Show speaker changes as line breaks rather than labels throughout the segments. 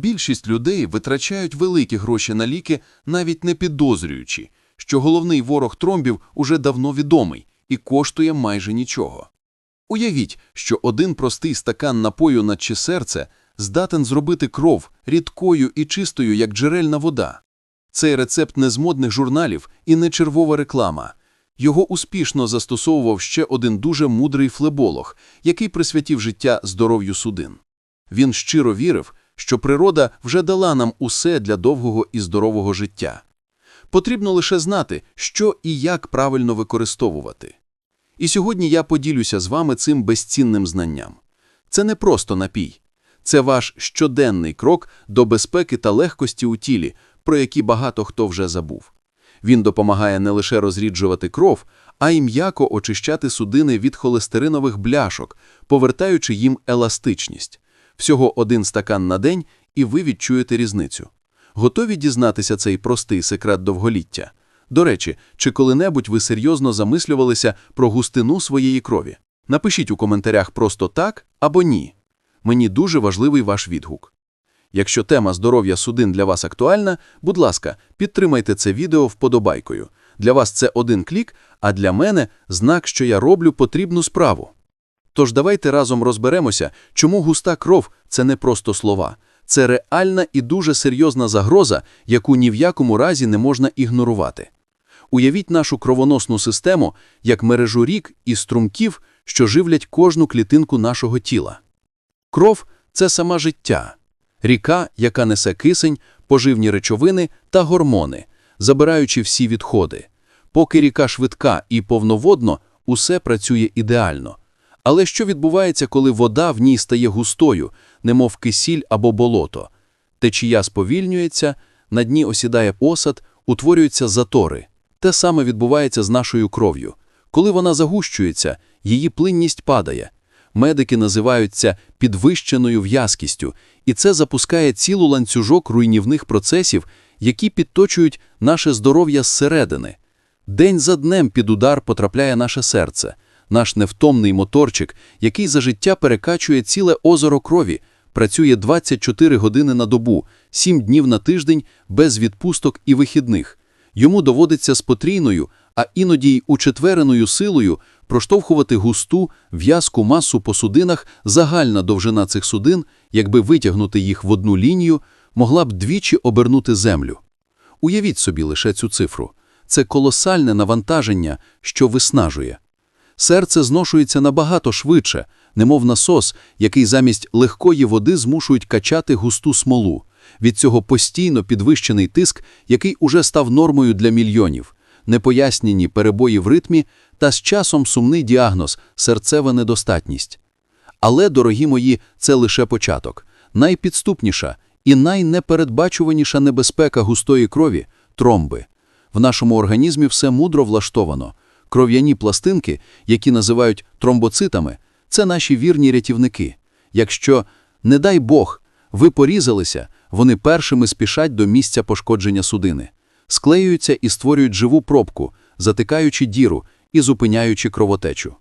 Більшість людей витрачають великі гроші на ліки, навіть не підозрюючи, що головний ворог тромбів уже давно відомий і коштує майже нічого. Уявіть, що один простий стакан напою на чи серце здатен зробити кров рідкою і чистою, як джерельна вода. Цей рецепт не з модних журналів і не червова реклама. Його успішно застосовував ще один дуже мудрий флеболог, який присвятив життя здоров'ю судин. Він щиро вірив, що природа вже дала нам усе для довгого і здорового життя. Потрібно лише знати, що і як правильно використовувати. І сьогодні я поділюся з вами цим безцінним знанням. Це не просто напій. Це ваш щоденний крок до безпеки та легкості у тілі, про які багато хто вже забув. Він допомагає не лише розріджувати кров, а й м'яко очищати судини від холестеринових бляшок, повертаючи їм еластичність. Всього один стакан на день, і ви відчуєте різницю. Готові дізнатися цей простий секрет довголіття? До речі, чи коли-небудь ви серйозно замислювалися про густину своєї крові? Напишіть у коментарях просто так або ні. Мені дуже важливий ваш відгук. Якщо тема здоров'я судин для вас актуальна, будь ласка, підтримайте це відео вподобайкою. Для вас це один клік, а для мене знак, що я роблю потрібну справу. Тож давайте разом розберемося, чому густа кров це не просто слова. Це реальна і дуже серйозна загроза, яку ні в якому разі не можна ігнорувати. Уявіть нашу кровоносну систему як мережу рік і струмків, що живлять кожну клітинку нашого тіла. Кров це сама життя, ріка, яка несе кисень, поживні речовини та гормони, забираючи всі відходи. Поки ріка швидка і повноводно, усе працює ідеально. Але що відбувається, коли вода в ній стає густою, немов кисіль або болото? Течія сповільнюється, на дні осідає осад, утворюються затори. Те саме відбувається з нашою кров'ю. Коли вона загущується, її плинність падає. Медики називають це підвищеною в'язкістю, і це запускає цілу ланцюжок руйнівних процесів, які підточують наше здоров'я зсередини. День за днем під удар потрапляє наше серце, наш невтомний моторчик, який за життя перекачує ціле озеро крові, працює 24 години на добу, 7 днів на тиждень без відпусток і вихідних. Йому доводиться з потрійною, а іноді й учетвереною силою проштовхувати густу, в'язку масу по судинах, загальна довжина цих судин, якби витягнути їх в одну лінію, могла б двічі обернути землю. Уявіть собі лише цю цифру. Це колосальне навантаження, що виснажує. Серце зношується набагато швидше, немов насос, який замість легкої води змушують качати густу смолу. Від цього постійно підвищений тиск, який уже став нормою для мільйонів, непояснені перебої в ритмі та з часом сумний діагноз серцева недостатність. Але, дорогі мої, це лише початок. Найпідступніша і найнепередбачуваніша небезпека густої крові тромби. В нашому організмі все мудро влаштовано. Кров'яні пластинки, які називають тромбоцитами, це наші вірні рятівники. Якщо, не дай Бог, ви порізалися, вони першими спішать до місця пошкодження судини, склеюються і створюють живу пробку, затикаючи діру і зупиняючи кровотечу.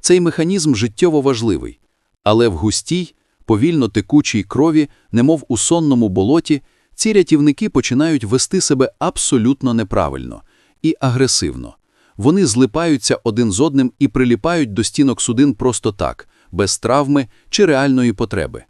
Цей механізм життєво важливий, але в густій, повільно текучій крові, немов у сонному болоті, ці рятівники починають вести себе абсолютно неправильно і агресивно. Вони злипаються один з одним і приліпають до стінок судин просто так, без травми чи реальної потреби.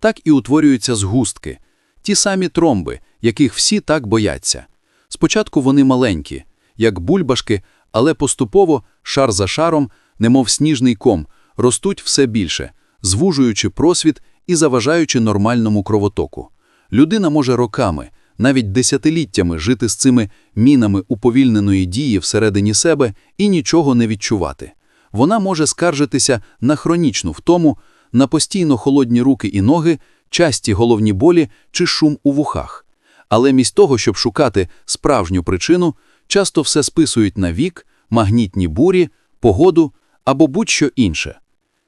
Так і утворюються згустки, ті самі тромби, яких всі так бояться. Спочатку вони маленькі, як бульбашки, але поступово, шар за шаром, немов сніжний ком, ростуть все більше, звужуючи просвіт і заважаючи нормальному кровотоку. Людина може роками, навіть десятиліттями жити з цими мінами уповільненої дії всередині себе і нічого не відчувати. Вона може скаржитися на хронічну втому, на постійно холодні руки і ноги, часті головні болі чи шум у вухах. Але мість того, щоб шукати справжню причину, часто все списують на вік, магнітні бурі, погоду або будь-що інше.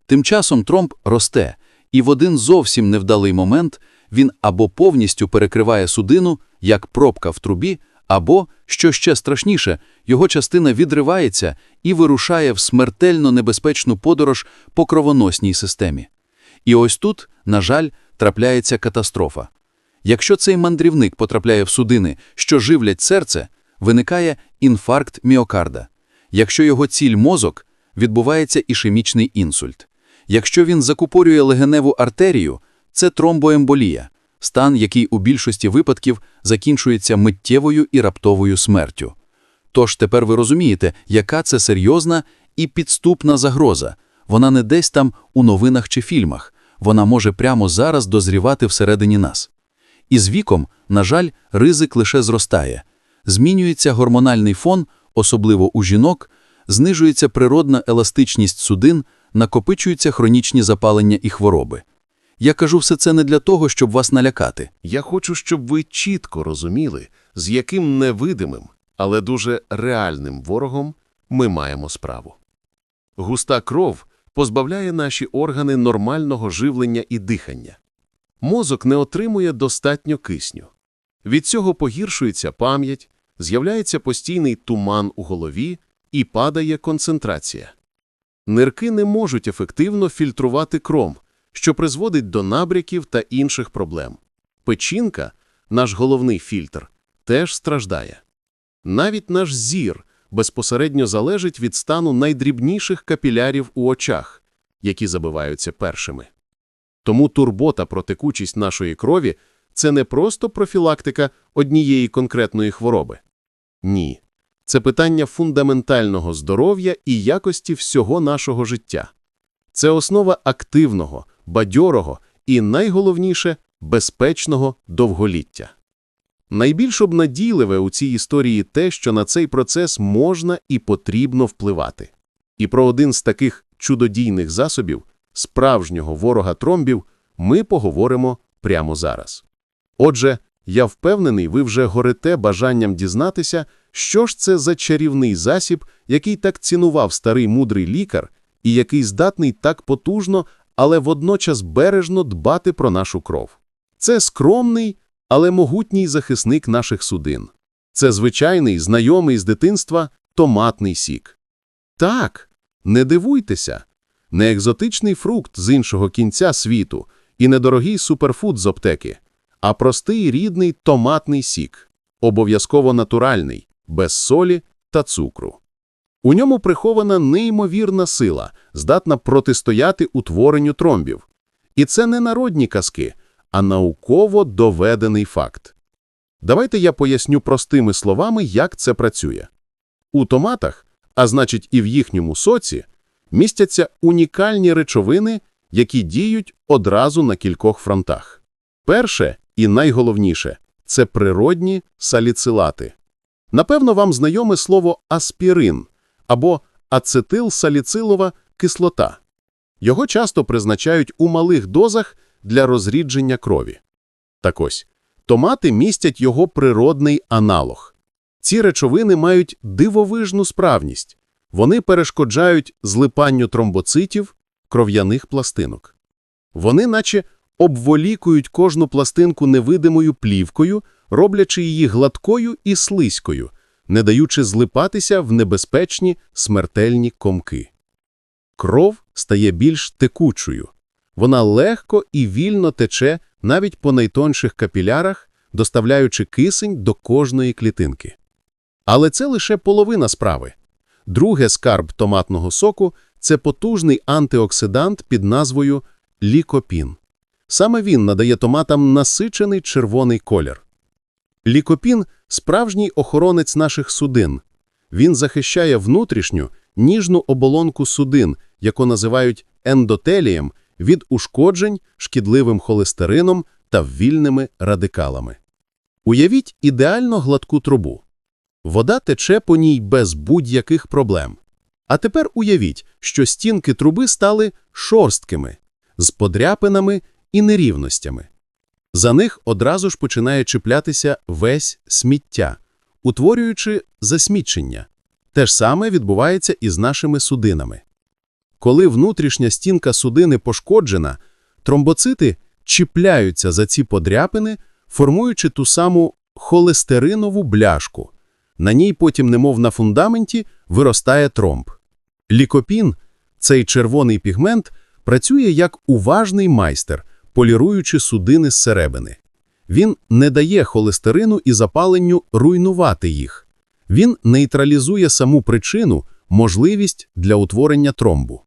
Тим часом тромб росте, і в один зовсім невдалий момент він або повністю перекриває судину, як пробка в трубі, або, що ще страшніше, його частина відривається і вирушає в смертельно небезпечну подорож по кровоносній системі. І ось тут, на жаль, трапляється катастрофа.
Якщо цей мандрівник потрапляє в судини, що живлять серце, виникає інфаркт міокарда. Якщо його ціль мозок, відбувається ішемічний інсульт. Якщо він закупорює легеневу артерію, це тромбоемболія, стан, який у більшості випадків закінчується миттєвою і раптовою смертю. Тож тепер ви розумієте, яка це серйозна і підступна загроза. Вона не десь там у новинах чи фільмах, вона може прямо зараз дозрівати всередині нас. І з віком, на жаль, ризик лише зростає. Змінюється гормональний фон, особливо у жінок, знижується природна еластичність судин, накопичуються хронічні запалення і хвороби. Я кажу все це не для того, щоб вас налякати.
Я хочу, щоб ви чітко розуміли, з яким невидимим, але дуже реальним ворогом ми маємо справу. Густа кров позбавляє наші органи нормального живлення і дихання. Мозок не отримує достатньо кисню. Від цього погіршується пам'ять, з'являється постійний туман у голові і падає концентрація. Нирки не можуть ефективно фільтрувати кров, що призводить до набряків та інших проблем. Печінка, наш головний фільтр, теж страждає. Навіть наш зір безпосередньо залежить від стану найдрібніших капілярів у очах, які забиваються першими. Тому турбота про текучість нашої крові – це не просто профілактика однієї конкретної хвороби. Ні. Це питання фундаментального здоров'я і якості всього нашого життя. Це основа активного, бадьорого і, найголовніше, безпечного довголіття. Найбільш обнадійливе у цій історії те, що на цей процес можна і потрібно впливати. І про один з таких чудодійних засобів, справжнього ворога тромбів, ми поговоримо прямо зараз. Отже, я впевнений, ви вже горите бажанням дізнатися, що ж це за чарівний засіб, який так цінував старий мудрий лікар, і який здатний так потужно, але водночас бережно дбати про нашу кров. Це скромний, але могутній захисник наших судин. Це звичайний, знайомий з дитинства томатний сік. Так, не дивуйтеся, не екзотичний фрукт з іншого кінця світу і недорогий суперфуд з аптеки, а простий рідний томатний сік, обов'язково натуральний, без солі та цукру. У ньому прихована неймовірна сила, здатна протистояти утворенню тромбів. І це не народні казки, а науково доведений факт. Давайте я поясню простими словами, як це працює. У томатах, а значить і в їхньому соці, містяться унікальні речовини, які діють одразу на кількох фронтах. Перше і найголовніше – це природні саліцилати. Напевно, вам знайоме слово аспірин або ацетилсаліцилова кислота. Його часто призначають у малих дозах для розрідження крові. Так ось, томати містять його природний аналог. Ці речовини мають дивовижну справність. Вони перешкоджають злипанню тромбоцитів, кров'яних пластинок. Вони наче обволікують кожну пластинку невидимою плівкою, роблячи її гладкою і слизькою, не даючи злипатися в небезпечні смертельні комки. Кров стає більш текучою. Вона легко і вільно тече навіть по найтонших капілярах, доставляючи кисень до кожної клітинки. Але це лише половина справи. Друге скарб томатного соку – це потужний антиоксидант під назвою лікопін. Саме він надає томатам насичений червоний колір. Лікопін – справжній охоронець наших судин. Він захищає внутрішню, ніжну оболонку судин, яку називають ендотелієм, від ушкоджень шкідливим холестерином та вільними радикалами. Уявіть ідеально гладку трубу. Вода тече по ній без будь-яких проблем. А тепер уявіть, що стінки труби стали шорсткими, з подряпинами і нерівностями. За них одразу ж починає чіплятися весь сміття, утворюючи засмічення. Те ж саме відбувається і з нашими судинами. Коли внутрішня стінка судини пошкоджена, тромбоцити чіпляються за ці подряпини, формуючи ту саму холестеринову бляшку. На ній потім, немов на фундаменті, виростає тромб. Лікопін, цей червоний пігмент, працює як уважний майстер, поліруючи судини зсередини.
Він не дає холестерину і запаленню руйнувати їх. Він нейтралізує саму причину, можливість для утворення тромбу.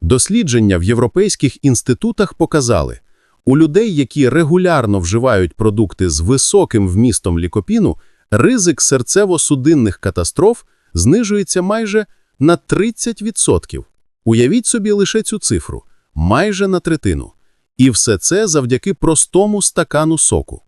Дослідження в європейських інститутах показали, у людей, які регулярно вживають продукти з високим вмістом лікопіну, ризик серцево-судинних катастроф знижується майже на 30%. Уявіть собі лише цю цифру – майже на третину. І все це завдяки простому стакану соку.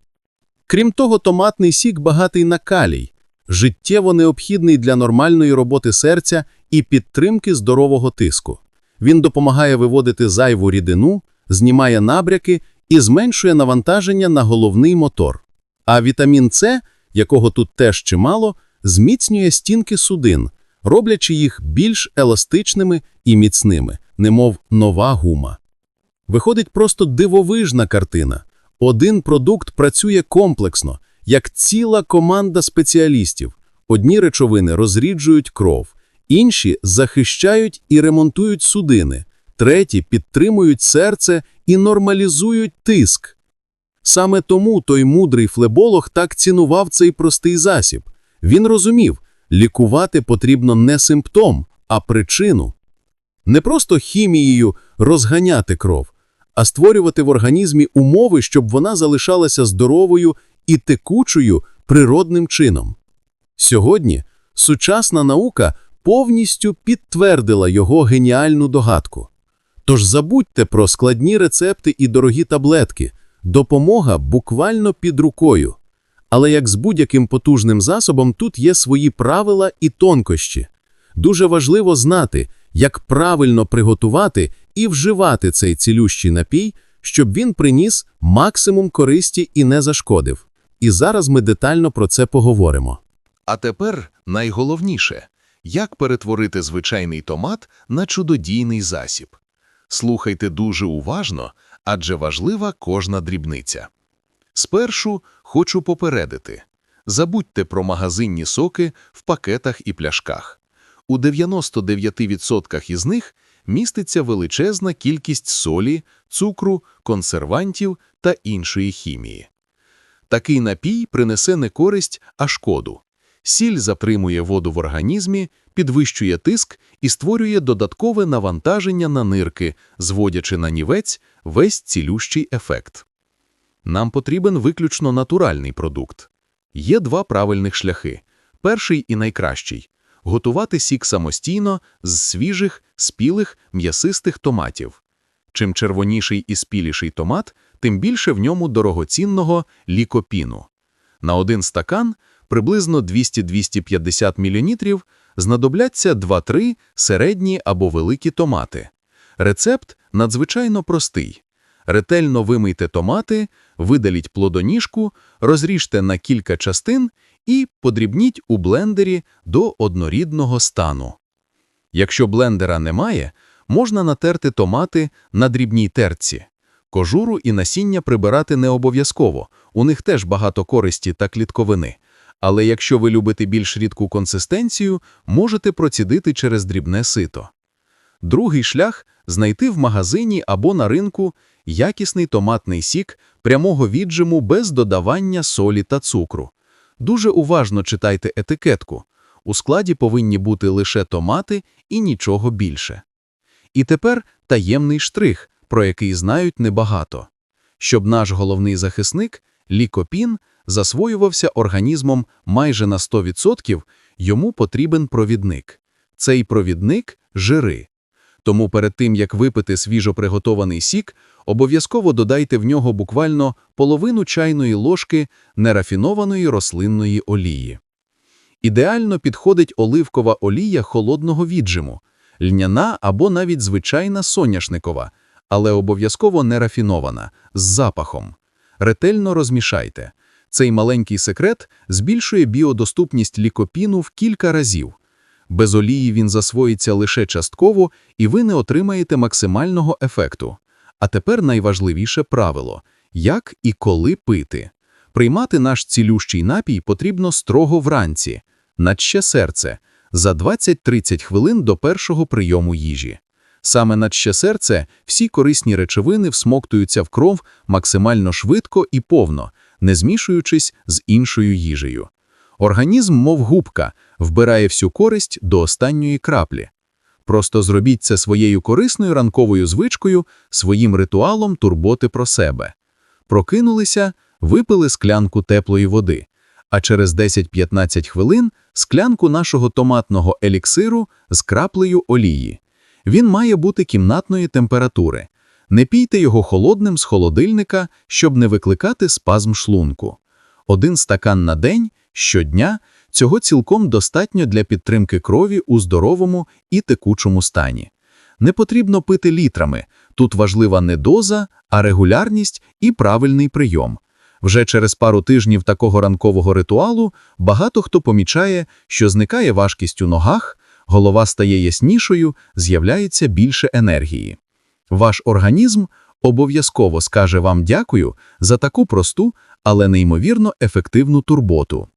Крім того, томатний сік багатий на калій, життєво необхідний для нормальної роботи серця і підтримки здорового тиску. Він допомагає виводити зайву рідину, знімає набряки і зменшує навантаження на головний мотор. А вітамін С, якого тут теж чимало, зміцнює стінки судин, роблячи їх більш еластичними і міцними, немов нова гума. Виходить просто дивовижна картина. Один продукт працює комплексно, як ціла команда спеціалістів. Одні речовини розріджують кров, інші захищають і ремонтують судини, треті підтримують серце і нормалізують тиск. Саме тому той мудрий флеболог так цінував цей простий засіб. Він розумів, лікувати потрібно не симптом, а причину. Не просто хімією розганяти кров, а створювати в організмі умови, щоб вона залишалася здоровою і текучою природним чином. Сьогодні сучасна наука повністю підтвердила його геніальну догадку. Тож забудьте про складні рецепти і дорогі таблетки. Допомога буквально під рукою. Але як з будь-яким потужним засобом, тут є свої правила і тонкощі. Дуже важливо знати, як правильно приготувати і вживати цей цілющий напій, щоб він приніс максимум користі і не зашкодив. І зараз ми детально про це поговоримо.
А тепер найголовніше – як перетворити звичайний томат на чудодійний засіб. Слухайте дуже уважно, адже важлива кожна дрібниця. Спершу хочу попередити. Забудьте про магазинні соки в пакетах і пляшках. У 99% із них міститься величезна кількість солі, цукру, консервантів та іншої хімії. Такий напій принесе не користь, а шкоду. Сіль затримує воду в організмі, підвищує тиск і створює додаткове навантаження на нирки, зводячи на нівець весь цілющий ефект. Нам потрібен виключно натуральний продукт. Є два правильних шляхи. Перший і найкращий – готувати сік самостійно з свіжих, спілих, м'ясистих томатів. Чим червоніший і спіліший томат, тим більше в ньому дорогоцінного лікопіну. На один стакан, приблизно 200-250 мл, знадобляться 2-3 середні або великі томати. Рецепт надзвичайно простий. Ретельно вимийте томати, видаліть плодоніжку, розріжте на кілька частин і подрібніть у блендері до однорідного стану. Якщо блендера немає, можна натерти томати на дрібній терці. Кожуру і насіння прибирати не обов'язково, у них теж багато користі та клітковини. Але якщо ви любите більш рідку консистенцію, можете процідити через дрібне сито. Другий шлях – знайти в магазині або на ринку якісний томатний сік прямого віджиму без додавання солі та цукру. Дуже уважно читайте етикетку. У складі повинні бути лише томати і нічого більше. І тепер таємний штрих, про який знають небагато. Щоб наш головний захисник, лікопін, засвоювався організмом майже на 100%, йому потрібен провідник. Цей провідник – жири. Тому перед тим, як випити свіжо приготований сік, обов'язково додайте в нього буквально половину чайної ложки нерафінованої рослинної олії. Ідеально підходить оливкова олія холодного віджиму, льняна або навіть звичайна соняшникова, але обов'язково нерафінована, з запахом. Ретельно розмішайте. Цей маленький секрет збільшує біодоступність лікопіну в кілька разів. Без олії він засвоїться лише частково, і ви не отримаєте максимального ефекту. А тепер найважливіше правило – як і коли пити. Приймати наш цілющий напій потрібно строго вранці, наче серце, за 20-30 хвилин до першого прийому їжі. Саме наче серце всі корисні речовини всмоктуються в кров максимально швидко і повно, не змішуючись з іншою їжею. Організм, мов губка, вбирає всю користь до останньої краплі. Просто зробіть це своєю корисною ранковою звичкою, своїм ритуалом турботи про себе. Прокинулися, випили склянку теплої води, а через 10-15 хвилин склянку нашого томатного еліксиру з краплею олії. Він має бути кімнатної температури. Не пійте його холодним з холодильника, щоб не викликати спазм шлунку. Один стакан на день, щодня, цього цілком достатньо для підтримки крові у здоровому і текучому стані. Не потрібно пити літрами, тут важлива не доза, а регулярність і правильний прийом. Вже через пару тижнів такого ранкового ритуалу багато хто помічає, що зникає важкість у ногах, голова стає яснішою, з'являється більше енергії. Ваш організм обов'язково скаже вам дякую за таку просту, але неймовірно ефективну турботу.